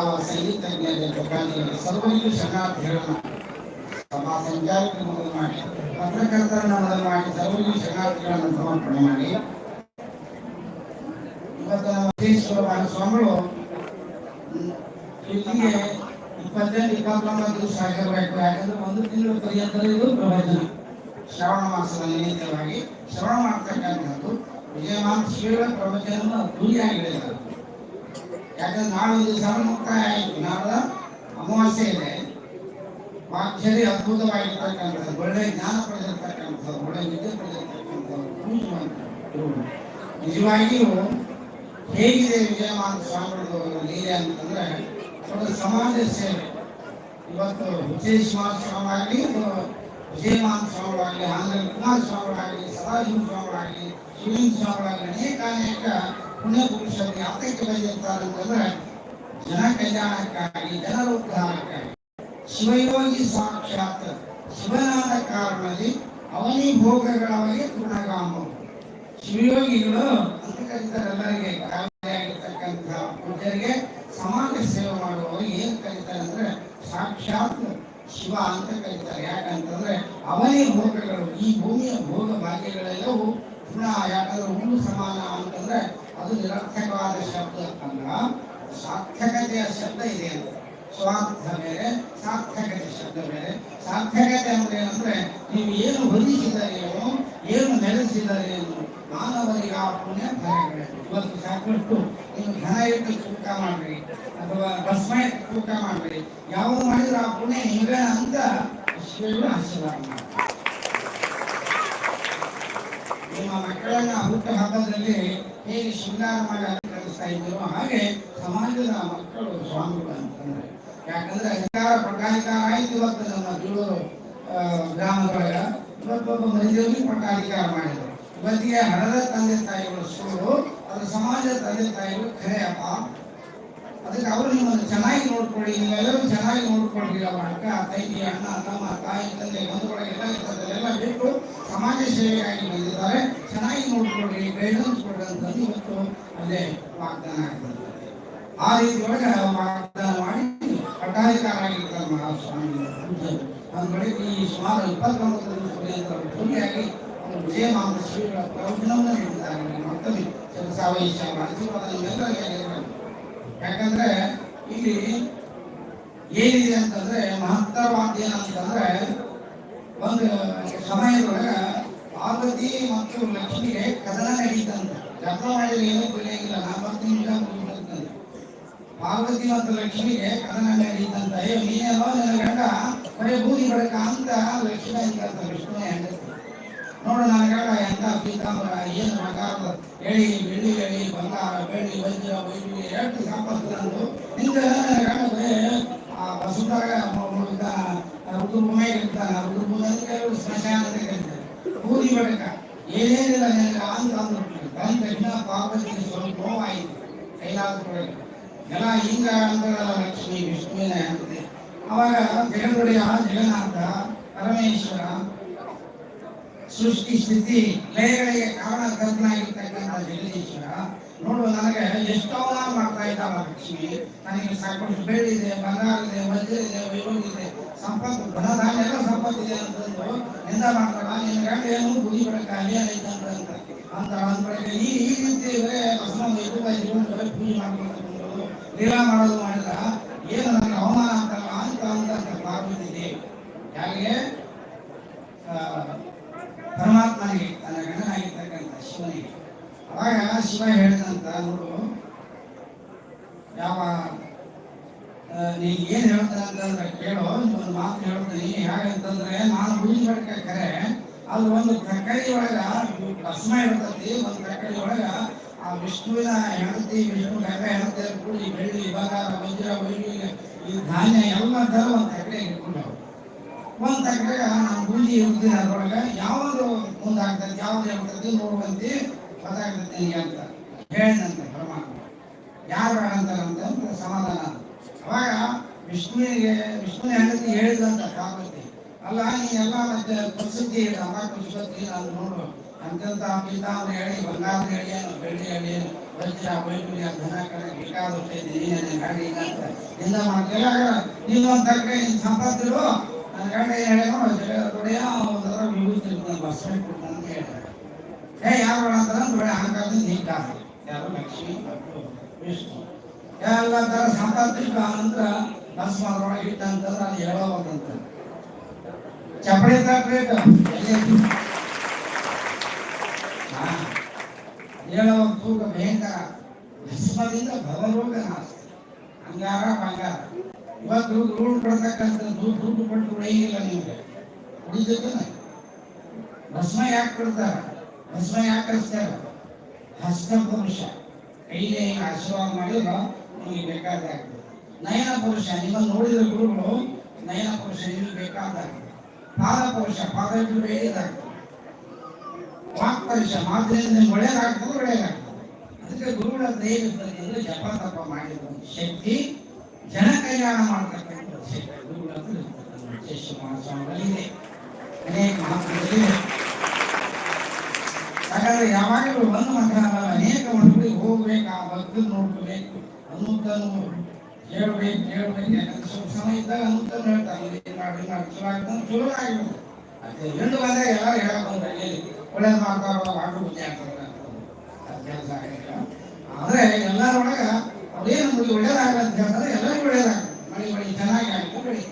ಯಾವ ಸಂಗೀತ ಮೇಲೆ ಸರ್ವರಿಗೂ ಶರಣಾರ್ಥಿಗಳನ್ನು ಸಭಾ ಮೊದಲು ಮಾಡಿ, ಪತ್ರಕರ್ತರನ್ನ ಮೊದಲು ಮಾಡಿ ಶರಣಾರ್ಥಿಗಳನ್ನು ಸಮರ್ಪಣೆ ಮಾಡಿ. ಇವತ್ತು ಸ್ವಾಮಿಗಳು, ಇಲ್ಲಿಗೆ ಇಪ್ಪತ್ತೆಂಟು, ಇಪ್ಪತ್ತೊಂಬತ್ತು ದಿವಸ ಆಗಿರಬೇಕು. ಯಾಕಂದ್ರೆ ಒಂದು ತಿಂಗಳು ಪರ್ಯಂತ ಇದು ಪ್ರವಚನ. ಶ್ರವಣ ಮಾಸದ ನಿಮಿತ್ತವಾಗಿ ಶ್ರವಣ ಮಾಡ್ತಕ್ಕಂಥದ್ದು. ವಿಜಯಮಾನ ಶ್ರೀಗಳ ಪ್ರವಚನವನ್ನು ಅದ್ದೂರಿಯಾಗಿ ಹೇಳಿದ್ದಾರೆ. ಯಾಕಂದ್ರೆ ನಾಳೆ ಒಂದು ದಿವಸ ಮುಕ್ತಾಯ ಆಯಿತು ನಾಳೆ ಅಮಾವಾಸ್ಯೆ ಇದೆ ವಾಕ್ಯದಲ್ಲಿ ಅದ್ಭುತವಾಗಿರ್ತಕ್ಕಂಥದ್ದು ಒಳ್ಳೆ ಜ್ಞಾನ ಪಡೆದಿರ್ತಕ್ಕಂಥದ್ದು ಒಳ್ಳೆ ವಿದ್ಯೆ ಪಡೆದಿರ್ತಕ್ಕಂಥದ್ದು ಪೂಜ್ಯವಂತರು. ನಿಜವಾಗಿಯೂ ಹೇಗಿದೆ ವಿಜಯಮಾನ ಸ್ವಾಮಿಗಳು ಲೀಲೆ ಅಂತಂದ್ರೆ ಒಂದು ಸಮಾಜ ಸೇವೆ ಇವತ್ತು ಹುಚ್ಚೇಶ್ವರ ಸ್ವಾಮಿಯಾಗಲಿ ವಿಜಯಮಾನ ಸ್ವಾಮಿಗಳಾಗಲಿ ಆಂಧ್ರ ಕುಮಾರ ಸ್ವಾಮಿಗಳಾಗಲಿ ಸದಾಶಿವ ಸ್ವಾಮಿಗಳಾಗಲಿ ಶಿವಲಿಂಗ ಸ್ವಾಮಿಗಳಾಗಲಿ ಅನೇಕ ಅನೇಕ ಪುಣ್ಯ ಪುರುಷರು ಯಾತಕ್ಕೆ ಬಂದಿರ್ತಾರೆ ಅಂತಂದ್ರೆ ಜನ ಕಲ್ಯಾಣಕ್ಕಾಗಿ, ಜನರ ಉದ್ಧಾರಕ್ಕಾಗಿ, ಶಿವಯೋಗಿ ಸಾಕ್ಷಾತ್ ಶಿವನಾದ ಕಾರಣದಲ್ಲಿ ಅವನಿ ಭೋಗಗಳವರಿಗೆ ಪೂರ್ಣಗಾಮ ಶಿವಯೋಗಿಗಳು ಅಂತ ಕರೀತಾರೆ ಎಲ್ಲರಿಗೆ ಕಾಯಿಲೆಯಾಗಿರ್ತಕ್ಕಂಥ ಪೂಜ್ಯರಿಗೆ ಸಮಾಜ ಸೇವೆ ಮಾಡುವವರಿಗೆ ಏನ್ ಕರೀತಾರೆ ಅಂದ್ರೆ ಸಾಕ್ಷಾತ್ ಶಿವ ಅಂತ ಕರೀತಾರೆ ಯಾಕಂತಂದ್ರೆ ಅವನೇ ಭೋಗಗಳು. ಈ ಭೂಮಿಯ ಭೋಗ ಭಾಗ್ಯಗಳೆಲ್ಲವೂ ಪುನಃ ಯಾಕಂದ್ರೆ ಹುಲ್ಲು ಸಮಾನ ಅಂತಂದ್ರೆ ಅದು ನಿರರ್ಥಕವಾದ ಶಬ್ದ ಅಲ್ಲ. ಸಾರ್ಥಕತೆಯ ಶಬ್ದ ಇದೆ ಅಂತ ಸ್ವಾರ್ಥ ಬೇರೆ ಸಾರ್ಥಕತೆ ಶಬ್ದ ಬೇರೆ ಸಾರ್ಥಕತೆ ಅಂದ್ರೆ ಏನಂದ್ರೆ ನೀವು ಏನು ಹೊಂದಿಸಿದರೆಯೋ, ಏನು ನೆಲೆಸಿದರೇನೋ ಮಾನವರಿಗೆ ಆ ಪುಣ್ಯ ಫಲಗಳು. ಇವತ್ತು ಸಾಕಷ್ಟು ನೀವು ಧನ ಇಟ್ಟು ತೂಕ ಮಾಡ್ರಿ, ಅಥವಾ ಭಸ್ಮ ಇಟ್ಟು ತೂಕ ಮಾಡ್ರಿ. ಯಾವ ಮಾಡಿದ್ರು ಆ ಪುಣ್ಯ ಹಿಂಗ ಅಂತ ವಿಶ್ವಗಳು ಆಶೀರ್ವಾದ ನಿಮ್ಮ ಮಕ್ಕಳನ್ನ ಹುಟ್ಟು ಹಬ್ಬದಲ್ಲಿ ಹೇಗೆ ಶೃಂಗಾರ ಮಾಡಿ ಕಲಿಸ್ತಾ ಇದ್ದೀರೋ. ಹಾಗೆ ಸಮಾಜದ ಮಕ್ಕಳು ಸ್ವಾಮಿಗಳು ಅಂತಂದ್ರೆ ಯಾಕಂದ್ರೆ ಅಧಿಕಾರ ಪಟ್ಟಾಧಿಕಾರ ಆಯ್ತು ಇವತ್ತು ನಮ್ಮ ಆ, ಗ್ರಾಮದೊಳಗ ಇವತ್ತೊಬ್ಬ ಮರಿದೇವಿ ಪಟ್ಟಾಧಿಕಾರ ಮಾಡಿದ್ರು. ಇವತ್ತಿಗೆ ಹಣದ ತಂದೆ ತಾಯಿಗಳು ಸುಳ್ಳು ಅದ್ರ ಸಮಾಜದ ತಂದೆ ತಾಯಿಗಳು ಖರೆ ಅಪ್ಪ. ಅದಕ್ಕೆ ಅವರು ನಿಮ್ಮನ್ನು ಚೆನ್ನಾಗಿ ನೋಡ್ಕೊಳ್ಳಿ ನೀವೆಲ್ಲರೂ ಚೆನ್ನಾಗಿ ನೋಡ್ಕೊಳ್ಳಿ ಅಕ್ಕ ತಂಗಿ ಅಣ್ಣ ತಮ್ಮ ತಾಯಿ ತಂದೆ ಬಂದು ಎಲ್ಲ ಇರ್ತದೆ ಎಲ್ಲ ಬಿಟ್ಟು ಸಮಾಜ ಸೇವೆಗಾಗಿ ಬಂದಿದ್ದಾರೆ. ಚೆನ್ನಾಗಿ ನೋಡ್ಕೊಳ್ರಿ ಗೈಡೆನ್ಸ್ ಅಂತಂದು ಇವತ್ತು ಅಲ್ಲೇ ವಾಗ್ದಾನ ಆಗ್ತದೆ. ಆ ರೀತಿ ಒಳಗೆ ವಾಗ್ದಾನ ಮಾಡಿ ಪಟ್ಟಾಧಿಕಾರ ಆಗಿರ್ತಾರೆ ಮಹಾಸ್ವಾಮಿ ಅಂದ ಬಳಿಕ ಈ ಸುಮಾರು ಇಪ್ಪತ್ತೊಂಬತ್ತು ದಿವಸ ಪರ್ಯಂತ ಪೂರ್ತಿಯಾಗಿ ಅವರು ವಿಜಯಮಾನ ಶ್ರೀಗಳ ಪ್ರವಚನವನ್ನು ನೀಡಿದ್ದಾರೆ. ಮತ್ತೊಮ್ಮೆ ಶಿವಸಾವೈಶ ಆಶೀರ್ವಾದ ಯಾಕಂದ್ರೆ ಇಲ್ಲಿ ಏನಿದೆ ಅಂತಂದ್ರೆ ಮಹತ್ತರವಾದ ಏನಂತಂದ್ರೆ ಒಂದು ಸಮಯದೊಳಗ ಪಾರ್ವತಿ ಮತ್ತು ಲಕ್ಷ್ಮಿಗೆ ಕದನ ನಡೀತಂತ. ಜಪ ಮಾಡಿದ್ರೆ ಏನೂ ತಿಳಿಯಂಗಿಲ್ಲ ನಾಲ್ಕು ನಿಮಿಷ ಮುಗಿಬಿಡುತ್ತಂತೆ ಪಾರ್ವತಿ ಮತ್ತು ಲಕ್ಷ್ಮಿಗೆ ಕದನ ನಡೀತಂತ. ಅಯ್ಯೋ ನೀನೇನೋ ನನ್ನ ಗಂಡ? ಬರೀ ಬೂದಿ ಬಡಕ ಅಂತ ಲಕ್ಷ್ಮಿ ಅಂತ ವಿಷ್ಣು ಹೆಂಡತಿ ನೋಡು ನನ್ನ ಗಂಡ ಎಂತ ಪೀತಾಂಬರ ಏನು ಬಂಗಾರ ಎಳಿ, ಬೆಳ್ಳಿ, ಎಳಿ, ಬಂಗಾರ, ಬೆಳ್ಳಿ, ವಜ್ರ ವೈದ್ಯ ಎಷ್ಟು ಸಂಪತ್ತು ನಂದು ಹಿಂಗ ನನ್ನ ಗಂಡ ಬರೀ ಆ ಬಸವದಾಗ ಹುಡುಗ ರುದ್ರಭೂಮಿ ಇರ್ತಾನ ರುದ್ರಭೂಮಿ ಅಂದ್ರೆ ಸ್ಮಶಾನ ಅಂತ ಕರೀತಾರೆ ಬೂದಿ ಬಡಕ ಏನೇನಿಲ್ಲ ನನಗೆ ಅಂತ ಅಂದ್ಬಿಟ್ಟು ಬಂದ ತಕ್ಷಣ ಪಾರ್ವತಿಗೆ ಸ್ವಲ್ಪ ನೋವಾಯಿತು ಕೈಲಾಸದೊಳಗೆ ಎಲ್ಲ ಹಿಂಗ ಅಂತಾರಲ್ಲ ಲಕ್ಷ್ಮಿ ವಿಷ್ಣುವಿನ ಹೆಂಡತಿ ಅವಾಗ ಜಗದೊಡೆಯ ಜಗನ್ನಾಥ ಪರಮೇಶ್ವರ ಸೃಷ್ಟಿ ಸ್ಥಿತಿ ಲಯಗಳಿಗೆ ಕಾರಣಕರ್ತನಾಗಿರ್ತಕ್ಕಂಥ ಜಗದೀಶ್ವರ ನೋಡು ನನಗೆ ಎಷ್ಟು ಅವಮಾನ ಮಾಡ್ತಾ ಇದ್ದಾವ ಲಕ್ಷ್ಮಿ ನನಗೆ ಸಾಕಷ್ಟು ಬೆಳ್ಳಿದೆ ಬಂಗಾರ ಇದೆ ವಜ್ರ ಇದೆ ವೈಭವ ಇದೆ ಸಂಪತ್ತು ಧನಧಾನ್ಯ ಎಲ್ಲ ಸಂಪತ್ತಿದೆ ಅಂತಂದು ನಿಂದ ಮಾಡ್ತಾಳ ನಿನ್ನ ಗಂಡ ಏನು ಬುದ್ಧಿ ಬಡಕ ಅಲ್ಲಿಯಲ್ಲ ಅಂತ ಅಂತ ಈ ಈ ರೀತಿ ಇದ್ರೆ ಜೀವನ ಪೂಜೆ ಮಾಡ್ಕೊಂಡು ಮಾಡೋದು ಮಾಡಿದ್ರ ಏನು ನನಗೆ ಅವಮಾನ ಅಂತಲ್ಲ ಅಂತ ಅಂತ ಭಾವಿಸಿದೆ. ಯಾರಿಗೆ ಪರಮಾತ್ಮನಿಗೆ, ತನ್ನ ಗಣನಾಗಿರ್ತಕ್ಕಂಥ ಶಿವನಿಗೆ. ಅವಾಗ ಶಿವ ಹೇಳಿದಂತ ನೋಡು, ಯಾವ ಆ, ಏನು ಹೇಳ್ತಾನೆ ಅಂತಂದ್ರೆ ಕೇಳೋ ಒಂದು ಮಾತು ಹೇಳ್ತೀನಿ. ಹೇಗಂತಂದ್ರೆ ನಾನು ಬುದ್ಧಿ ಬಡ್ಕ ಕರೆ ಅದು ಒಂದು ತಕ್ಕಡಿ ಒಳಗ ಭಸ್ಮ ಇರ್ತತಿ. ಒಂದು ತಕ್ಕಡಿ ಒಳಗ ಆ ವಿಷ್ಣುವಿನ ಹೆಂಡತಿ ವಿಷ್ಣು ಗಂಗ ಹೆಂಡತಿ ಕೂಡಿ ಬೆಳ್ಳಿ ಬಂಗಾರ ವಜ್ರ ವೈಢೂರ್ಯ ಈ ಧಾನ್ಯ ಎಲ್ಲ ತರ ಒಂದು ತಕ್ಕಡೆ ಇಟ್ಕೊಂಡು ಒಂದ್ ತಕ್ಕಡೆ ನಾನು ಬುದ್ಧಿ ಇರ್ತೀನಿ ಅದ್ರೊಳಗ. ಯಾವುದು ಮುಂದಾಗ್ತದೆ ಯಾವ್ದು ಹೇಳ್ತದೆ ನೋಡುವಂತೆ ಗೊತ್ತಾಗ್ತದೆ ನಿನಗೆ ಅಂತ. ಹೇಳಿದಂತೆ ಪರಮಾತ್ಮ. ಯಾರು ಅಂತಾರಂತ ಸಮಾಧಾನ. ಅವಾಗ ವಿಷ್ಣುವಿಗೆ ವಿಷ್ಣು ಹೆಂಡತಿ ಹೇಳಿದಂತ ಕಾಮತಿ ಅಲ್ಲ, ಈ ಎಲ್ಲ ಮತ್ತೆ ಪ್ರಸಿದ್ಧಿ ಅಮ್ಮ ಪುಷ್ಪತಿ ನಾನು ನೋಡು. ಅಂತಂತ ಪೀತಾಂಬರ ಹೇಳಿ ಬಂಗಾರ ಹೇಳಿ, ಬೆಳ್ಳಿ ಹೇಳಿ, ವಜ್ರ ವೈಪುರ್ಯ ಧನ ಕಡೆ ಬೇಕಾದಷ್ಟು ನೀನೇ ಈಗ ಅಂತ. ಇಲ್ಲ ಮಾಡ್ತಿಲ್ಲ ನೀನು ಒಂದು ತರಕಾರಿ ನಿನ್ ಸಂಪಾದಿರು ನನ್ನ ಗಂಡ ಹೇಳೋ ತೊಡೆಯ ಒಂದರ ವಿಭೂತಿ ಬಸ್ ಕೊಡ್ತಾನೆ ಅಂತ ಹೇಳ್ತಾರೆ ಏ, ಯಾರು ಅಂತಾರೆ ನೋಡಿ ಹಣಕಾಸಿನ ನೀಟ ಯಾರು ಲಕ್ಷ್ಮಿ ಮತ್ತು ವಿಷ್ಣು. ಎಲ್ಲ ತರ ಸಂಪಾದಿಸಿದ ನಂತರ ಬಸ್ ಮಾಡೋಳಗೆ ಇಟ್ಟ ಅಂತಂದ್ರೆ ಅದು ಹೇಳೋವಂತ ಚಪ್ಪಡಿ ತಾಕ್ಬೇಕು ಹೇಳುವ ತೂಕ ಭಯಂಕರ. ಭಸ್ಮದಿಂದ ಭವರೋಗ ಅಂಗಾರ ಬಂಗಾರ ಇವತ್ತು ದುಡ್ಡು ಕೊಡ್ತಕ್ಕಂಥದ್ದು ದುಡ್ಡು ಕೊಟ್ಟು ಉಳಿಯಿಲ್ಲ ನಿಮಗೆ. ಉಳಿದಕ್ಕೆ ಭಸ್ಮ ಯಾಕೆ ಕೊಡ್ತಾರ? ಭಸ್ಮ ಯಾಕೆ ಹಚ್ತಾರೆ? ಹಸ್ತ ಪುರುಷ. ಕೈಲಿ ಆಶೀರ್ವಾದ ಮಾಡಿದ್ರೆ. ನಿಮಗೆ ಬೇಕಾದಾಗಿದೆ. ನಯನ ಪುರುಷ ನಿಮ್ಮನ್ನು ನೋಡಿದ ಗುರುಗಳು, ನಯನ ಪುರುಷ ನಿಮಗೆ ಬೇಕಾದಾಗಿದೆ. ಪಾದ ಪುರುಷ, ಪಾದ ಇಟ್ಟು ಬೇಡಿದಾಗ್ತದೆ ವಾಕ್ ಪುರುಷ ಮಾತಿನಿಂದ ನಿಮ್ಗೆ ಒಳ್ಳೇದಾಗ್ತದೆ ಒಳ್ಳೇದಾಗ್ತದೆ. ಅದಕ್ಕೆ ಗುರುಗಳ ದೈವದಲ್ಲಿ ಜಪ ತಪ ಮಾಡಿದ ಒಂದು ಶಕ್ತಿ, ಜನ ಕಲ್ಯಾಣ ಮಾಡತಕ್ಕಂಥ ಶಕ್ತಿ ಗುರುಗಳ ವಿಶೇಷ ಮಹಾಸ್ವಾಮಿಗಳಿದೆ ಅನೇಕ ಮಹಾತ್ಮಗಳಿವೆ ಹಾಗಾದ್ರೆ ಯಾವಾಗಲೂ ಒಂದು ಮಾತ್ರ ಅನೇಕ ಮಟ್ಟಿಗೆ ಹೋಗ್ಬೇಕು ಆ ಭಕ್ತರು ನೋಡ್ಕೋಬೇಕು. ಅನ್ನೋದನ್ನು ಹೇಳ್ಬೇಕು ಹೇಳ್ಬೇಕು ಯಾಕಂದ್ರೆ ಸ್ವಲ್ಪ ಸಮಯ ಇದ್ದಾಗ ಅನ್ನೋದನ್ನು ಹೇಳ್ತಾನೆ ಮಾಡಿ ಚಲೋ ಆಗ್ತದೆ ಚಲೋ ಆಗಿರೋದು. ಅದೇ ಹೆಣ್ಣು ಎಲ್ಲರೂ ಹೇಳಕ್ ಬಂದ್ರೆ ಒಳ್ಳೇದು ಮಾಡ್ತಾರೋ, ಹಾಡು ಬುದ್ಧಿ ಆಗ್ತದೆ ಅದು ಕೆಲಸ ಆಗಿಲ್ಲ ಆದ್ರೆ ಎಲ್ಲರೊಳಗ ಅದೇನು ನಮಗೆ ಒಳ್ಳೇದಾಗಲ್ಲ ಅಂತ ಹೇಳ್ತಾರೆ, ಎಲ್ಲರಿಗೂ ಒಳ್ಳೇದಾಗ್ತದೆ ಮನೆ ಮಳಿ ಚೆನ್ನಾಗಿ ಆಗ್ತದೆ ಬೆಳಿ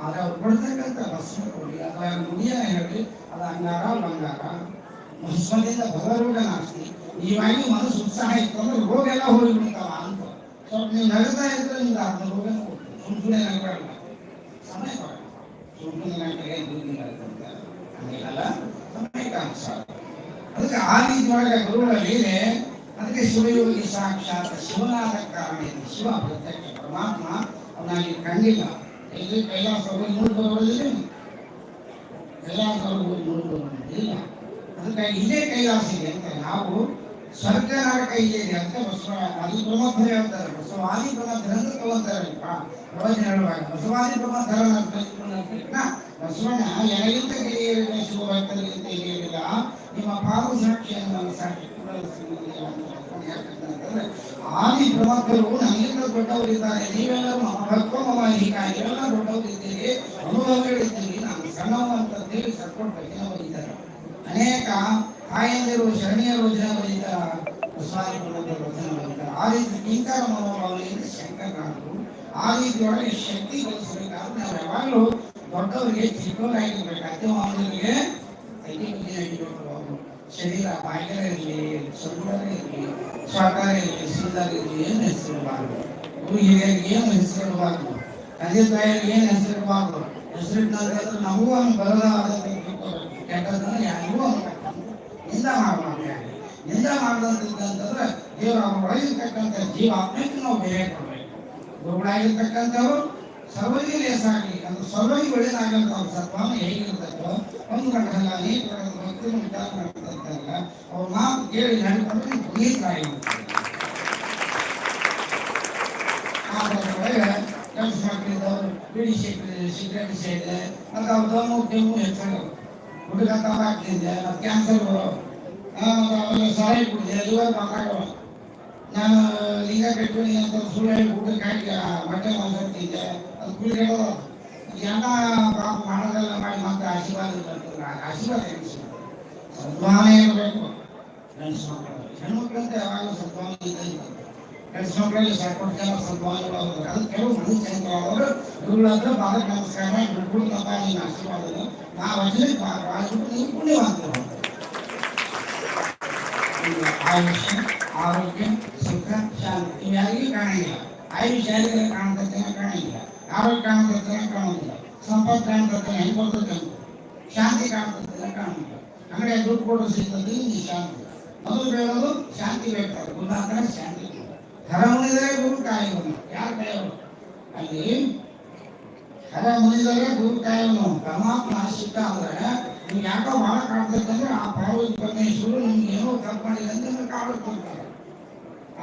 ಆದ್ರೆ ಅವ್ರು ಕೊಡ್ತಕ್ಕಂಥ ಭಸ್ಮ ಕೊಡಿ ಅಥವಾ ಮುಡಿಯನ್ನ ಹೇಳಿ, ಅದು ಅಂಗಾರ, ಬಂಗಾರ. ಭಸ್ಮದಿಂದ ಭಗರೋಗ ನಾಸ್ತಿ. ನೀವಾಗಿ ಮನಸ್ಸು ಉತ್ಸಾಹ ಇತ್ತು ಅಂದ್ರೆ ರೋಗ ಎಲ್ಲ ಹೋಗಿ ಬಿಡ್ತಾವ ಅಂತ. ನೀವು ನಗತಾ ಇದ್ರೆ ನಿಮ್ಗೆ ಅರ್ಧ ರೋಗ ಸುಮ್ ಸುಮ್ಮನೆ ನಗಬಾರಲ್ಲ ಸಮಯ ಕೊಡಲ್ಲ ಸುಮ್ ಸುಮ್ಮನೆ ನಗರೆ ದುಡ್ಡಿಲ್ಲ ಅಂತ ಹಂಗಿಲ್ಲ ಸಮಯಕ್ಕಾನುಸಾರ ಅದಕ್ಕೆ ಆ ರೀತಿ ಒಳಗೆ ಗುರುಗಳ ಲೀಲೆ ಅದಕ್ಕೆ ಶಿವಯೋಗಿ ಸಾಕ್ಷಾತ್ ಶಿವನಾದ ಕಾರಣ ಇದು. ಶಿವ ಪ್ರತ್ಯಕ್ಷ ಪರಮಾತ್ಮ ಅವನಾಗಿ ಕಂಡಿಲ್ಲ ಎಲ್ಲಿ ಕೈಲಾಸ ಹೋಗಿ ನೋಡ್ಬರೋದಿಲ್ಲ ಕೈಲಾಸ ಹೋಗಿ ನೋಡ್ಬರೋದಿಲ್ಲ ಅದಕ್ಕಾಗಿ ಇಲ್ಲೇ ಕೈಲಾಸ ಇದೆ ಅಂತ ನಾವು ಸ್ವರ್ಗ ಕೈಯಲ್ಲಿ ಅಂತ ಬಸವ, ಅದು ಪ್ರಮಥರು ಹೇಳ್ತಾರೆ ಬಸವಾದಿ ಪ್ರಮಥರ ಅಂತ ತಗೊಂತಾರೆ ಪಾ- ಪ್ರವಚನ ಹೇಳುವಾಗ ಬಸವಾದಿ ಪ್ರಮಥರ ಬಸವಣ್ಣ ಎನಗಿಂತ ಗೆಳೆಯರಿಲ್ಲ ಶಿವ ಅಂತ ಗೆಳೆಯರಿಲ್ಲ ನಿಮ್ಮ ಪಾಲು ಸಾಕ್ಷಿಯನ್ನು ಸಾಕ್ಷಿ ಅಂತ ಆದಿ ಪ್ರಮಥರು ನಮಗಿಂತ ದೊಡ್ಡವರಿದ್ದಾರೆ ನೀವೆಲ್ಲರೂ ಮಮ ಎಲ್ಲ ದೊಡ್ಡವರಿದ್ದೀರಿ ಅನುಭವಗಳಿದ್ದೀರಿ. ನಾನು ಸಣ್ಣವ ಅಂತ ಹೇಳಿ ಸರ್ಕೊಂಡು ಬರೀತಾರೆ ಅನೇಕ ತಾಯಂದಿರು ಶರಣಿಯರು ಜನ ಬರೀತಾರೆ ಬಸವಾದಿ ಪ್ರಮಥರು ವಚನ ಬರೀತಾರೆ ಆ ರೀತಿ ಕಿಂಕರ ಮನೋಭಾವನೆಯಿಂದ ಶಂಕರನಾದರು. ಆ ರೀತಿ ಒಳಗೆ ಶಕ್ತಿ ಗಳಿಸಬೇಕಾದ್ರೆ ನಾವು ಯಾವಾಗಲೂ ದೊಡ್ಡವರಿಗೆ ಚಿಕ್ಕವರಾಗಿರ್ಬೇಕಾಗ್ತದೆ ಅತ್ತೆ ಮಾವನಿಗೆ ಕೈಗೆ ಬುದ್ಧಿಯಾಗಿರ್ಬೇಕು ಅವರು ಶರೀರ ಬಾಯ್ಕರ ಇರಲಿ ಸುಂದರ ಇರಲಿ ಸ್ವಾಕಾರ ಇರಲಿ ಸುಂದರ ಇರಲಿ, ಏನು ಹೆಸರಿಡಬಾರ್ದು ಗುರು ಹಿರಿಯರಿಗೆ ಏನು ಹೆಸರಿಡಬಾರ್ದು ತಂದೆ ತಾಯಿಯರಿಗೆ ಏನು ಹೆಸರಿಡಬಾರ್ದು ಹೆಸರಿಟ್ಟಂದ್ರೆ ನಮಗೂ ಅವ್ನು ಬರಲಾದಂತ ಕೆಟ್ಟದನ್ನ ಯಾರಿಗೂ ಹಂಗೆ ನಿಂದ ಮಾಡಬಾರ್ದು ಯಾರಿಗೆ ನಿಂದ ಮಾಡದಂತಂದ್ರೆ ದೇವರ ಅವ್ರ ಒಳಗಿರ್ತಕ್ಕಂಥ ಜೀವ ಆತ್ಮಕ್ಕೆ ನಾವು ಬೇರೆ ಕೊಡಬೇಕು ಗುರುಗಳಾಗಿರ್ತಕ್ಕಂಥವ್ರು ಸರ್ವರಿಗೆ ಲೇಸಾಗಲಿ ಅಂದ್ರೆ ಸರ್ವರಿಗೆ ಒಳ್ಳೇದಾಗಂತ ಅವ್ರ ಸತ್ವಾನ ಹೇಗಿರ್ತಕ್ಕೋ ಒಂದು ಗಂಟೆಲ್ಲ ಅನೇಕ ತರದ ಭಕ್ತರು ವಿಚಾರ ಮಾಡ್ತಿರ್ತಾರಲ್ಲ ಅವ್ರ ಮಾತು ಕೇಳಿ ನಡ್ಕೊಂಡ್ರೆ ಪುನೀತರಾಗಿರ್ತಾರೆ ಒಳಗೆ ಕೆಲಸ ಮಾಡ್ತಿದ್ದವ್ರು ಬಿಡಿ ಸಿಗ್ತದೆ ಸಿಗರೇಟ್ ಸೇರಿದೆ ಮತ್ತು ಅವ್ರು ದಮ್ಮು ಕೆಮ್ಮು ಹೆಚ್ಚಾಗ ಹುಡುಗ ಆಗ್ತಿದ್ದೆ ಮತ್ತು ಕ್ಯಾನ್ಸರ್ಗಳು ಆಮೇಲೆ ಸಾರಿ ಕುಡಿದೆ ಲಿವರ್ ಮಾತಾಡುವ ನಾನು ಲಿಂಗ ಕಟ್ಟಿ ಅಂತ ಸುಳ್ಳು ಹೇಳಿ ಊಟಕ್ಕೆ ಹಾಕಿ ಬಟ್ಟೆ ಮಾತಾಡ್ತಿದ್ದೆ ಅದು ಕುಡಿದು ಜನ ಪಾಪ ಮಾಡೋದೆಲ್ಲ ಮಾಡಿ ಮತ್ತೆ ಆಶೀರ್ವಾದ ಆಶೀರ್ವಾದ ಸದ್ಭಾವನೆ ಇರಬೇಕು. ಗಂಡಸ ಮಕ್ಕಳು ಹೆಣ್ಮಕ್ಳಂತ ಯಾವಾಗಲೂ ಸದ್ಭಾವನೆ ಇದ್ದೇ ಇರ್ತದೆ ಗಂಡಸ ಮಕ್ಕಳಲ್ಲಿ ಸ್ವಲ್ಪ ಜನ ಸದ್ಭಾವನೆಗಳು ಅದು ಕೆಲವು ಮನುಷ್ಯರು ಗುರುಗಳ ಹತ್ರ ಬಾಲಕ ನಮಸ್ಕಾರ ಬಿಟ್ಬಿಡ್ತಪ್ಪ ನಿನ್ನ ಆಶೀರ್ವಾದ ನಾ ವಚನಕ್ಕೆ ಬಾಳ್ಬಿಟ್ಟು ನೀವು ಪುಣ್ಯವಂತರು ಆಯುಷ್ಯ ಆರೋಗ್ಯ ಸುಖ ಶಾಂತಿ ಇವ್ಯಾರಿಗೂ ಕಾಣಂಗಿಲ್ಲ ಆಯುಷ್ಯ ಯಾರಿಗೆ ಕಾಣ್ತೈತೆ ಕಾಣಂಗಿಲ್ಲ ಆರೋಗ್ಯ ಕಾಣ್ತೈತೆ ಕಾಣೋದಿಲ್ಲ ಸಂಪತ್ತು ಕಾಣ್ತೈತೆ ಹೆಂಗ್ ಬರ್ತೈತೆ ಶಾಂತಿ ಕಾಣ್ತೈತೆ ಕಾಣೋದಿಲ್ಲ ಅಂಗಡಿಯ ದುಡ್ಡು ಕೊಡೋ ಸಿಗ್ತದೆ ಈ ಶಾಂತಿ ಮೊದಲು ಬೇಡೋದು ಶಾಂತಿ ಬೇಕಾದ್ರೆ ಗುರುನಾಥನ ಶಾಂತಿ ಹರ ಮುನಿದರೆ ಗುರು ಕಾಯುವನು ಯಾರು ಕಾಯೋನು ಅಲ್ಲಿ ಮುನಿದರೆ ಗುರು ಕಾಯೋನು ಪರಮಾತ್ಮ ಸಿಕ್ಕ ಅಂದ್ರೆ ನೀವು ಯಾಕೋ ಭಾಳ ಕಾಡ್ಬೇಕಂದ್ರೆ ಆ ಪಾರ್ವತಿ ಪರಮೇಶ್ವರು ನಿಮ್ಗೆ ಏನೋ ತಪ್ಪು ಮಾಡಿಲ್ಲ ಅಂತ ನಿಮ್ಗೆ ಕಾಡುತ್ತಿರ್ತಾರೆ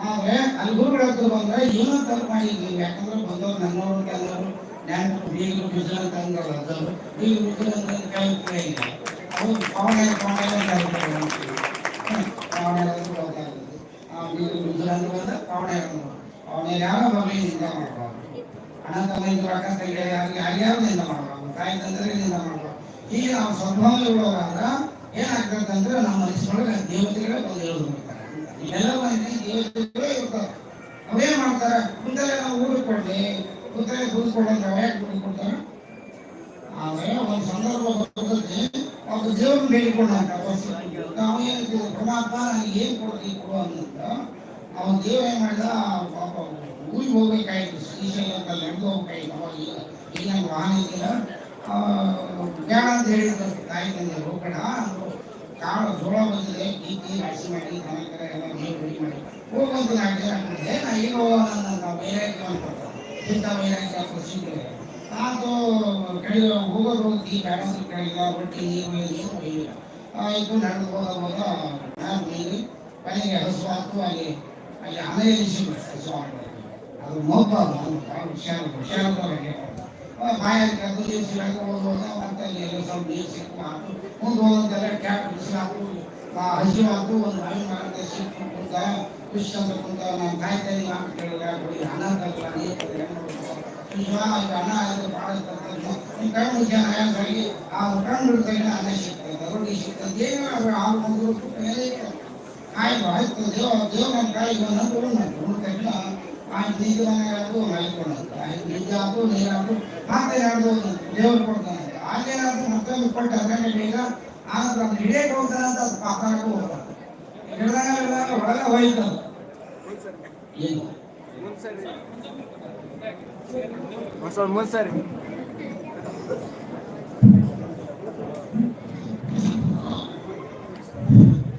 ಆದ್ರೆ ಅಲ್ಲಿ ಗುರುಗಳ ಹತ್ರ ಬಂದ್ರೆ ಏನೋ ತಪ್ಪು ಯಾಕಂದ್ರೆ ಬಂದವ್ರು ನನ್ನವರು ಕೆಲವರು ನೆನಪು, ಬೀಗರು ಬಿಸಿಲು ಅಂತ ಅಂದ್ರಲ್ಲ ಅದವರು ಈಗ ಬಿಸಿಲು ಅಂತ ಕೇಳ್ತಾರೆ ಇಲ್ಲ. ಅವ್ರು ಪಾವನೆ ಪಾವನೆ ಅಂತ ಆ ಗೊತ್ತಾಗುತ್ತೆ ಇದು ಅಂತ ಬಂದ ಪಾವನೆ ಅವನೇ ಯಾರೋ ಬರಲಿ ನಿಂದ ಮಾಡ್ಬಾರ್ದು ಅಣ್ಣ ತಮ್ಮ ಇದ್ರು ಅಕ್ಕ ತಂಗಿ ಯಾರಿಗೆ ಯಾರ್ಯಾರು ನಿಂದ ಮಾಡ್ಬಾರ್ದು ತಾಯಿ ತಂದ್ರೆ ನಿಂದ ಮಾಡ್ಬಾರ್ದು ಹೀಗೆ ನಾವು ಸ್ವಭಾವ ಇರುವಾಗ ಏನಾಗ್ತದೆ ಅಂದ್ರೆ ನಮ್ಮ ಮನಸ್ಸಿನೊಳಗೆ ದೇವತೆಗಳೇ ಬಂದು ಹೇಳುದು ಬರ್ತಾರೆ ಇವೆಲ್ಲ ಮಂದಿ ದೇವತೆಗಳೇ ಇರ್ತಾರೆ. ಅವೇನ್ ಮಾಡ್ತಾರೆ? ಕುಂತಲೆ ನಾವು ಊರಿಗೆ ಕೊಡ್ಲಿ. ಕುಂತಲೆ ಕೊಡೋದು ಯಾಕೆ ದುಡ್ಡು ಕೊಡ್ತಾರೆ. ಆಮೇಲೆ ಒಂದು ಸಂದರ್ಭ ಬರ್ತದೆ ಅವ್ರು ದೇವ್ರನ್ನ ಬೇಡಿಕೊಂಡಂತ ನಾವು ಏನು ಪರಮಾತ್ಮ ನನಗೆ ಏನು ಕೊಡ್ತೀವಿ ಕೊಡು ಅಂತ ಅವನ ದೇವ್ರ ಏನ್ ಮಾಡಿದ? ಪಾಪ ಊರಿಗೆ ಹೋಗ್ಬೇಕಾಯ್ತು ಶ್ರೀಶೈಲ ಅಂತ ನಡೆದು ಹೋಗ್ಬೇಕಾಯ್ತು ಅವಾಗ ಈಗ ಈಗ ನಮ್ಗೆ ವಾಹನ ಇದ್ದಿಲ್ಲ ಆ, ಬೇಡ ಅಂತ ಹೇಳಿದ್ರು ತಾಯಿ ತಂದೆ ಹೋಗ್ಬೇಡ ಅಂದ್ರು. ಕಾಳು ಜೋಳ ಬಂದಿದೆ ಕೀರ್ತಿ ರಾಶಿ ಮಾಡಿ ದನಕರ ಎಲ್ಲ ನೀರು ರೆಡಿ ಮಾಡಿ ಹೋಗುವಂತ ನಾಲ್ಕು ಜನ ಹಾಕಿದ್ರೆ ನಾ ಈಗ ಹೋಗೋಣ ಅಂತ ವೈರಾಗ್ಯ ಅನ್ಕೊಳ್ತಾರೆ ಇಂಥ ವೈರಾಗ್ಯ ಕೃಷಿಗೆ ಅದು ಕಡಿಗೆ ಹೋಗೋದು ಈ ಬ್ಯಾಡಂದ್ರೆ ಕಡಿಗ ರೊಟ್ಟಿ ನೀರು ನೀರು ಒಯ್ಯಿಲ್ಲ ಆಯಿತು ನಡೆದು ಹೋದ ಹೋದ ನಾನು ನೀರು ಮನೆಗೆ ಹಸು ಹಾಕು ಅಲ್ಲಿ ಅಲ್ಲಿ ಆನೆಯಲ್ಲಿ ಸಿಗುತ್ತೆ ಹಸು ಹಾಕೋದು ಅದು ಮೋಪ ಹುಷಾರು ಹುಷಾರು ಬಾಯಲ್ಲಿ ಕದ್ದು ನೀರು ಸಿಲಾಕ ಹೋಗೋದು ಮತ್ತೆ ಅಲ್ಲಿ ಎಲ್ಲ ಸ್ವಲ್ಪ ನೀರು ಸಿಕ್ಕು ಹಾಕು ಮುಂದೆ ಹೋದಂತೆಲ್ಲ ಕ್ಯಾಪ್ ಬಿಸಿಲು ಹಾಕು. ಆ ಹಸಿ ಹಾಕು ಒಂದು ಬಾಯಿ ಮಾಡಿದ ಸಿಕ್ಕು ಕುಂತ ಖುಷಿ ಅಂತ ಕುಂತ ನಾನು ಕಾಯ್ತಾ ಇದ್ದೀನಿ ಅಂತ ಕೇಳಿದ್ರೆ ಕೊಡಿ ಅನ್ನ ತರಲ್ಲ ನೀರು ಕೊಡಿ, ಹೆಣ್ಣು ಕೊಡಿ. ನಿಜವಾಗ ಅನ್ನ ಅದು ಭಾಳ ಇರ್ತದೆ ನಿಮ್ಮ ಕಣ್ಣು ಜನ ಸರಿ ಆ ಕಣ್ಣು ಬಿಡ್ತಾಯಿಲ್ಲ ಅನ್ನ ಸಿಗ್ತದೆ ರೊಟ್ಟಿ ಸಿಗ್ತದೆ ಏನು ಅದು ಆರು ಮೂರು ಮೇಲೆ ಆಯ್ತು ಆಯ್ತು ದೇವ ದೇವ ನಮ್ಮ ಕಾಯಿ ಬಂದು ಉಣ್ಣ ತಕ್ಷಣ ಆಯ್ತು ನೀರು ಅದು ಮಲ್ಕೊಂಡು ಆಯ್ತು ನಿಜ ಅದು ನೀರಾದ್ರು ಮತ್ತೆ ಯಾರ್ದು ದೇವ್ರು ಕೊಡ್ತಾನೆ ಹಾಗೇನಾದ್ರು ಮತ್ತೊಂದು ಕೊಟ್ಟು ಅದನ್ನೇ ಬೇಗ ಆನಂತರ ಅದು ಹಿಡಿಯಕ್ಕೆ ಹೋಗ್ತಾನೆ ಅಂತ ಅದು ಪಾತಾಳಕ್ಕೂ ಹೋಗ್ತಾನೆ ಹಿಡಿದಾಗ ಒಳಗೆ ಹೋಯ್ತದು ಏನು ಒಂದ್ಸಲ ಮುಂದ್ಸರಿ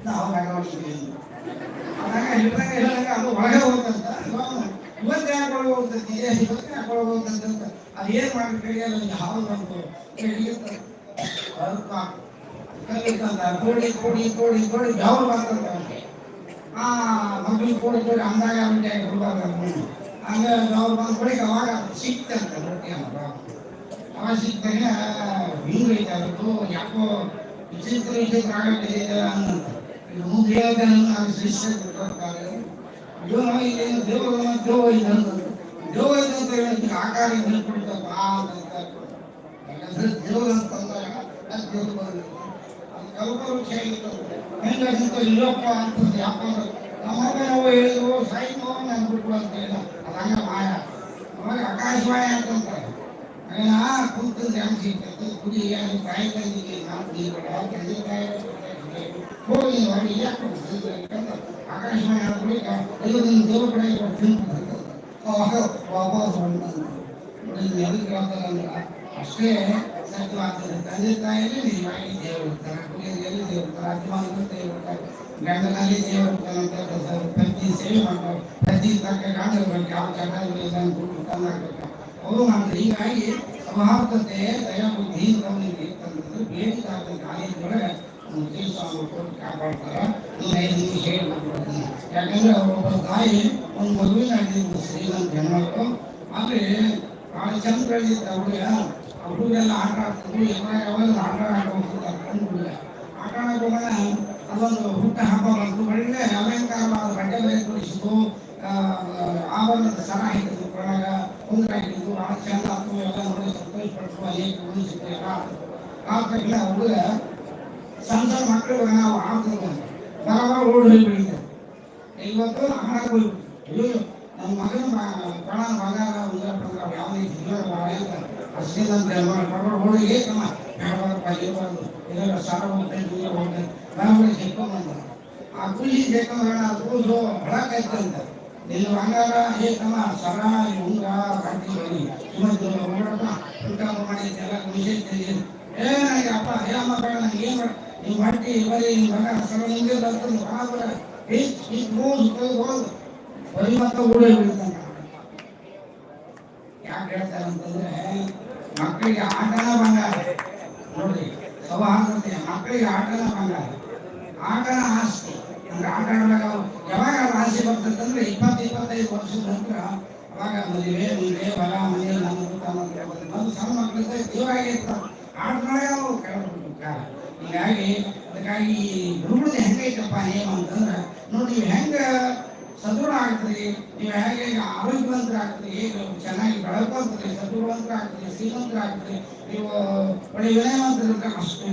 ನಾವು ನಡವಳಿಕೆ ಅದಾಗ ಹಿಡಿದಾಗ ಹಿಡಿದಾಗ ಅದು ಒಳಗೆ ಹೋಗ್ತಂತ ಇವತ್ತು ಯಾಕೆ ಒಳಗೆ ಹೋಗ್ತೈತಿ ಇವತ್ತು ಯಾಕೆ ಒಳಗೆ ಹೋಗ್ತಂತ ಅದು ಏನು ಮಾಡಿ ಕೈಯಲ್ಲಿ ಒಂದು ಹಾಲು ಬಂತು. ಹಿಡಿಯುತ್ತೆ ಅದಕ್ಕ ಕಲಿತಂತ ಕೋಡಿ ಕೋಡಿ ಕೋಡಿ ಕೋಡಿ ಯಾವ ಬರ್ತಂತ ಅವನಿಗೆ. ಆ ಮಕ್ಕಳು ಕೋಡಿ ಕೋಡಿ ಅಂದಾಗ ಅವನಿಗೆ ಹುಡುಗ ಹಂಗ ಅವ್ರು ಬಂದ ಬಳಿಕ ಅವಾಗ ಸಿಕ್ತಂತ ರೊಟ್ಟಿ ಅವಾಗ ಅವಾಗ ಸಿಕ್ತಾಗ ಹಿಂಗೈತೆ ಅದಕ್ಕೂ ಯಾಕೋ ವಿಚಿತ್ರ ವಿಚಿತ್ರ ಆಗಟ್ಟಿದೆ ಅನ್ನಂತ ಇದು ಮುಂದೆ ಹೇಳ್ತಾನೆ ನಾನು ಶಿಷ್ಯ ದೇವ ಇಲ್ಲಿ ದೇವ ದೇವ ಇದೆ ಅಂತ ದೇವ ಇದೆ ಅಂತ ಹೇಳಿ ಆಕಾರ ನಿಲ್ಬಿಡ್ತಪ್ಪ ಅಂತ ಯಾಕಂದ್ರೆ ದೇವ ಅಂತಂದಾಗ ಅದು ದೇವ್ರು ಬಂದಿದೆ ಅದು ಕಲ್ಪವೃಕ್ಷ ಆಗಿತ್ತು ಹೆಂಗಂತ ಇಲ್ಲಪ್ಪ ಅಂತಂದು ಯಾಕಂದ್ರೆ ನಮ್ಮಪ್ಪ ನಾವು ಹೇಳಿದ್ರು ಸಾಯಿ ನೋವು ನಾನು ಬಿಟ್ಟು ಅಂತ ಹೇಳಿದ ಅದು ಹಂಗ ಮಾಯ ಅವಾಗ ಆಕಾಶವಾಣಿ ಅಂತಂತಾರೆ ನಾ ಕುಂತಂದ್ರೆ ಹೆಂಗ್ ಸಿಗ್ತದೆ ಕುಡಿ ಏನು ಕಾಯಿ ತಂದಿದ್ದೀನಿ ನಾನು ನೀರು ತಂದೆ ಕಾಯಿ ಹೋಗಿ ಹೊರಗೆ ಯಾಕೆ ಆಕಾಶವಾಣಿ ಆದ ಬಳಿಕ ಇದು ನಿನ್ನ ದೇವ್ರ ಕಡೆ ಕೊಡ್ತೀನಿ ಅವಾಗ ವಾಪಸ್ ಬಂದು ನೋಡಿ ಎದಕ್ಕೆ ಹೇಳ್ತಾರೆ ಅಂದ್ರೆ ಅಷ್ಟೇ ಸತ್ಯವಾಗ್ತದೆ ತಂದೆ ತಾಯಿಯಲ್ಲಿ ನಿಜವಾಗಿ ದೇವರು ಇರ್ತಾರೆ ಕುಡಿಯಲ್ಲಿ ದೇವರು ಇರ್ತಾರೆ ಅಭಿಮಾನಿಗಳು ದೇವರು ಇರ್ತಾರೆ ಗಂಡನಲ್ಲಿ ದೇವರು ಇರ್ತಾನೆ ಅಂತ ಪ್ರತಿ ಸೇವೆ ಮಾಡ್ತಾರೆ ಪ್ರತಿ ತಕ್ಕ ಗಂಡರ ಬಗ್ಗೆ ಯಾವ ಚೆನ್ನಾಗಿ ದುಡ್ಡು ತಂದಾಗಬೇಕು ಅವರು ಮಾಡ್ತಾರೆ ಹೀಗಾಗಿ ಸ್ವಭಾವತೆ ದಯಾ ಬುದ್ಧಿ ಅವನಿಗೆ ತಂದ್ರೆ ಬೇಡಿಕಾದ ಕಾಲೇಜೊಳಗೆ ಮುಖ್ಯ ಸ್ವಾಮಿ ಕೊಟ್ಟು ಕಾಪಾಡ್ತಾರೆ ಯಾಕಂದ್ರೆ ಒಬ್ಬ ತಾಯಿ ಒಂದು ಮಗುವಿನ ಆಗಿದ್ದು ಶ್ರೀಮಂತ ಹೆಣ್ಮಕ್ಳು ಆದ್ರೆ ಭಾಳ ಚಂದ ಬೆಳೆದಿದ್ದ ಹುಡುಗ ಆ ಹುಡುಗೆಲ್ಲ ಆಟ ಆಡ್ತಿದ್ರು ಯಾವಾಗ ಯಾವಾಗ ಆಟ ಆಡ್ಕೊಂಡ್ಬಿಡ್ತಾರೆ ಹುಡುಗ ಆಟ ಆಡೋಣ ಅದೊಂದು ಹುಟ್ಟ ಹಬ್ಬ ಬಂತು ಒಳ್ಳೆ ಅಲಂಕಾರವಾದ ಬಟ್ಟೆ ಬೇರೆ ಕೊಡಿಸಿತು ಆಭರಣದ ಸರ ಹಿಡಿದು ಕೊಳಗ ಕುಂದ್ರ ಹಿಡಿದು ಭಾಳ ಚಂದ ಆತು ಎಲ್ಲ ನೋಡಿ ಸಂತೋಷ ಪಡ್ತು ಆ ಹುಡುಗ ಸಣ್ಣ ಸಣ್ಣ ಮಕ್ಕಳು ನಾವು ಆಡ್ತಿದ್ವಿ ಬರಬರ ಓಡಿ ಹೋಗ್ಬಿಟ್ಟಿದ್ದೆ ಇವತ್ತು ಹಣ ನಮ್ಮ ಮಗನ ಪ್ರಾಣ ಬಂಗಾರ ಉಂಗ್ರ ಬಂಗಾರ ಯಾವ ರೀತಿ ಜೀವನ ಭಾಳ ಅಂತ ಅಷ್ಟೇನಂತ ಬರಬರ ಓಡಿ ಏಕಮ್ಮ ಬೇಡಬಾರಪ್ಪ ಇರಬಾರ್ದು ಇದೆಲ್ಲ ಸಾರ ಹೋಗ್ತೇನೆ ದೂರ ಹೋಗ್ತೇನೆ ಆ ಸರ ಉಂಗ್ರ ಬಾಕಿ ಬಳಿ ಊಟ ಮಾಡಿ, ಎಲ್ಲ ಖುಷಿ ಇರ್ತೀನಿ ಏ ನನಗೆ ಅಪ್ಪ ಏ ಬೇಡ ನನಗೆ ಏನು ನೀವು ಬಟ್ಟಿ ಬರೀ ನಿಮ್ಮ ಬಂಗಾರ ಸರ ನಿಮಗೆ ಬರ್ತದೆ ಬರಾಬರ ಏ ಈ ಹೋದು ಹೋದು ಬರೀ ಮತ್ತೆ ಓಡಿ ಬಿಡ್ತಾನೆ ಯಾಕೆ ಹೇಳ್ತಾರೆ ಅಂತಂದ್ರೆ ಮಕ್ಕಳಿಗೆ ಆಟನ ಬಂಗಾರ ನೋಡ್ರಿ ಸೌಹಾರ್ದತೆ ಮಕ್ಕಳಿಗೆ ಆಟನ ಬಂಗಾರ ಆಟನ ಆಸ್ತಿ ಅಂದ್ರೆ ಆಟ ಆಡುವಾಗ ಅವ್ರು ಯಾವಾಗ ಅವ್ರ ಆಸೆ ಬರ್ತದಂದ್ರೆ ಇಪ್ಪತ್ತು ಇಪ್ಪತ್ತೈದು ವರ್ಷದ ನಂತರ ಅವಾಗ ಮದುವೆ ಮುಂದೆ ಹೊಲ ಮನೆ ನಮ್ಮದು ತಮ್ಮ ಬಂದು ಸಣ್ಣ ಮಕ್ಕಳಿಂದ ಜೀವಾಗಿ ಇರ್ತಾರೆ ಆಟದೊಳಗೆ ಅವರು ಕೇಳ್ಬಿಡ್ತಾರೆ ಹೀಗಾಗಿ ಅದಕ್ಕಾಗಿ ಗುರುಗಳದ್ದು ಹೆಂಗೈತಪ್ಪ ನೇಮ ಅಂತಂದ್ರೆ, ನೋಡಿ ನೀವು ಹೆಂಗೆ ಸದೃಢ ಆಗ್ತದೆ ನೀವು ಹೇಗೆ ಆರೋಗ್ಯವಂತರಾಗ್ತದೆ ಹೇಗೆ ಚೆನ್ನಾಗಿ ಬೆಳಕೊಂತದೆ ಸದೃಢವಂತರಾಗ್ತದೆ ಶ್ರೀಮಂತರಾಗ್ತದೆ ನೀವು ಒಳ್ಳೆ ವಿನಯವಂತರು ಅಷ್ಟು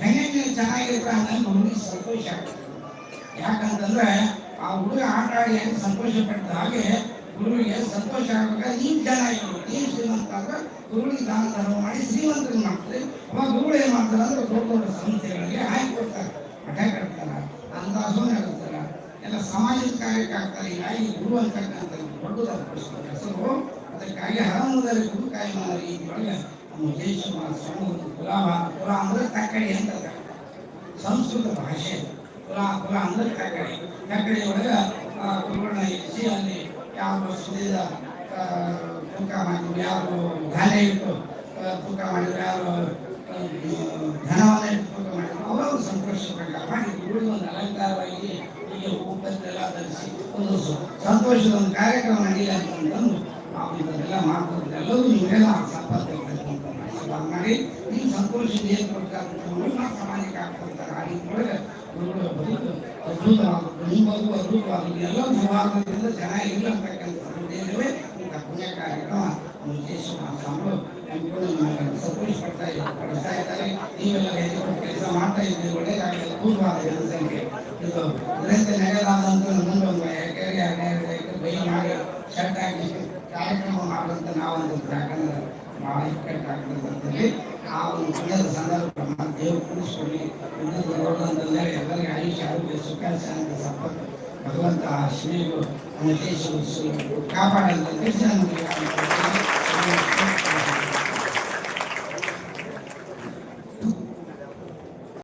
ಹೆಂಗೆ ನೀವು ಚೆನ್ನಾಗಿರ್ತೀರ ಅನ್ನೋದು ನಮಗೆ ಸಂತೋಷ ಆಗ್ತದೆ. ಯಾಕಂತಂದ್ರೆ ಆ ಹುಡುಗ ಆಟ ಆಡಿ ಹೆಂಗೆ ಸಂತೋಷ ಪಟ್ಟಿದ ಹಾಗೆ ಗುರುವಿಗೆ ಸಂತೋಷ ಆಗ್ಬೇಕಾದ್ರೆ ನೀನು ಚೆನ್ನಾಗಿರ್ಬೇಕು. ನೀನು ಶ್ರೀಮಂತ ಅಂದ್ರೆ ಗುರುವಿಗೆ ದಾನ ಧರ್ಮ ಮಾಡಿ ಶ್ರೀಮಂತರಿಗೆ ಮಾಡ್ತಾರೆ. ಅವಾಗ ಗುರುಗಳು ಏನು ಮಾಡ್ತಾರೆ ಅಂದ್ರೆ ದೊಡ್ಡ ದೊಡ್ಡ ಸಂಸ್ಥೆಗಳಿಗೆ ಹಾಕಿ ಕೊಡ್ತಾರೆ? ಮಠ ಕಟ್ತಾರೆ ಅಂದಾಜು ಹೇಳ್ತಾರೆ ಎಲ್ಲ ಸಮಾಜದ ಕಾರ್ಯಕ್ಕೆ ಆಗ್ತಾರೆ ಹೀಗಾಗಿ ಗುರು ಅಂತಕ್ಕಂಥ ದೊಡ್ಡದಾದ ಹೆಸರು ಅದಕ್ಕಾಗಿ ಹರಮದಲ್ಲಿ ಗುರು ಕಾಯಿಮಾನ ರೀತಿಯೊಳಗೆ ನಮ್ಮ ದೇಶ ಸ್ವಾಮಿ ಕುಲ ಕುಲ ಅಂದ್ರೆ ತಕ್ಕಡಿ ಅಂತ ಸಂಸ್ಕೃತ ಭಾಷೆ. ಕುಲ ಕುಲ ಅಂದ್ರೆ ತಕ್ಕಡಿ ತಕ್ಕಡಿ ಒಳಗೆ ಕುಲಗಳನ್ನ ಇರಿಸಿ ಅಲ್ಲಿ ಯಾವ ಸುಲಿದ ಆ, ತೂಕ ಮಾಡಿದ್ರು ಯಾರು ಧಾನ್ಯ ಇಟ್ಟು ಆ, ತೂಕ ಮಾಡಿದ್ರು ಯಾರು ಆ, ಧನವನ್ನ ಇಟ್ಟು ತೂಕ ಮಾಡಿದ್ರು ಅವರು ಸಂತೋಷ ಪ್ರಕಾರ ಮಾಡಿ ಗುರುಗಳು ಒಂದು ಅಲಂಕಾರವಾಗಿ ಹೀಗೆ ಹೂಪತ್ರೆಲ್ಲ ಧರಿಸಿ ಒಂದು ಸ- ಸಂತೋಷದ ಒಂದು ಕಾರ್ಯಕ್ರಮ ನಡೀಲಿ ಅಂತಂದು ನಾವು ಇದನ್ನೆಲ್ಲ ಮಾಡ್ಕೊಂಡು ಎಲ್ಲರೂ ನಿಮಗೆಲ್ಲ ಸಂಪತ್ತು ಇರ್ತಕ್ಕಂಥ ಆಶೀರ್ವಾದ ಮಾಡಿ ನೀವು ಸಂತೋಷದ ಏನು ಕೊಡ್ತಾರೆ ಸಮಾಜಕ್ಕೆ ಹಾಕ್ಕೊಡ್ತಾರೆ ಆ ರೀತಿ ಒಳಗೆ ಗುರುಗಳ ಬದುಕು ಅದ್ಭುತವಾಗುತ್ತೆ ನಿಮ್ಮ ಬದುಕು ಅದ್ಭುತವಾಗುತ್ತೆ ಎಲ್ಲ ಸಮಾಜದಿಂದ ಚೆನ್ನಾಗಿಲ್ಲ ಅಂತಕ್ಕಂಥ ಉದ್ದೇಶವೇ ಇಂಥ ಪುಣ್ಯ ಕಾರ್ಯಕ್ರಮ ವಿಶೇಷ ಸ್ವಾಮಿಗಳು ಹಮ್ಮಿಕೊಂಡು ನಮ್ಮನ್ನು ಸಂತೋಷ ಪಡ್ತಾ ಇದ್ದಾರೆ ಪಡಿಸ್ತಾ ಇದ್ದಾರೆ ನೀವೆಲ್ಲ ಮಾಡ್ತಾ ಇದ್ದೀವಿ ಒಳ್ಳೆಯದಾಗಲಿ ಒಂದು ಎಕರೆ ಬೈ ಮಾಡಿ ಶರ್ಟ್ ಆಗಿ ಕಾರ್ಯಕ್ರಮ ಮಾಡುವಂತ ನಾವೊಂದು ಯಾಕಂದ್ರೆ ಭಾಳ ಆ ಒಂದು ಪುಣ್ಯದ ಸಂದರ್ಭ ದೇವರು ಕೂಡಿಸ್ಕೊಳ್ಳಿ ನೋಡೋದಂತಂದ್ರೆ ಎಲ್ಲರಿಗೂ ಆಯುಷ್ಯ ಭಗವಂತ ಶ್ರೀಗಳು ನಮ್ಮ ದೇಶವು ಕಾಪಾಡಲು ನಮಗೆ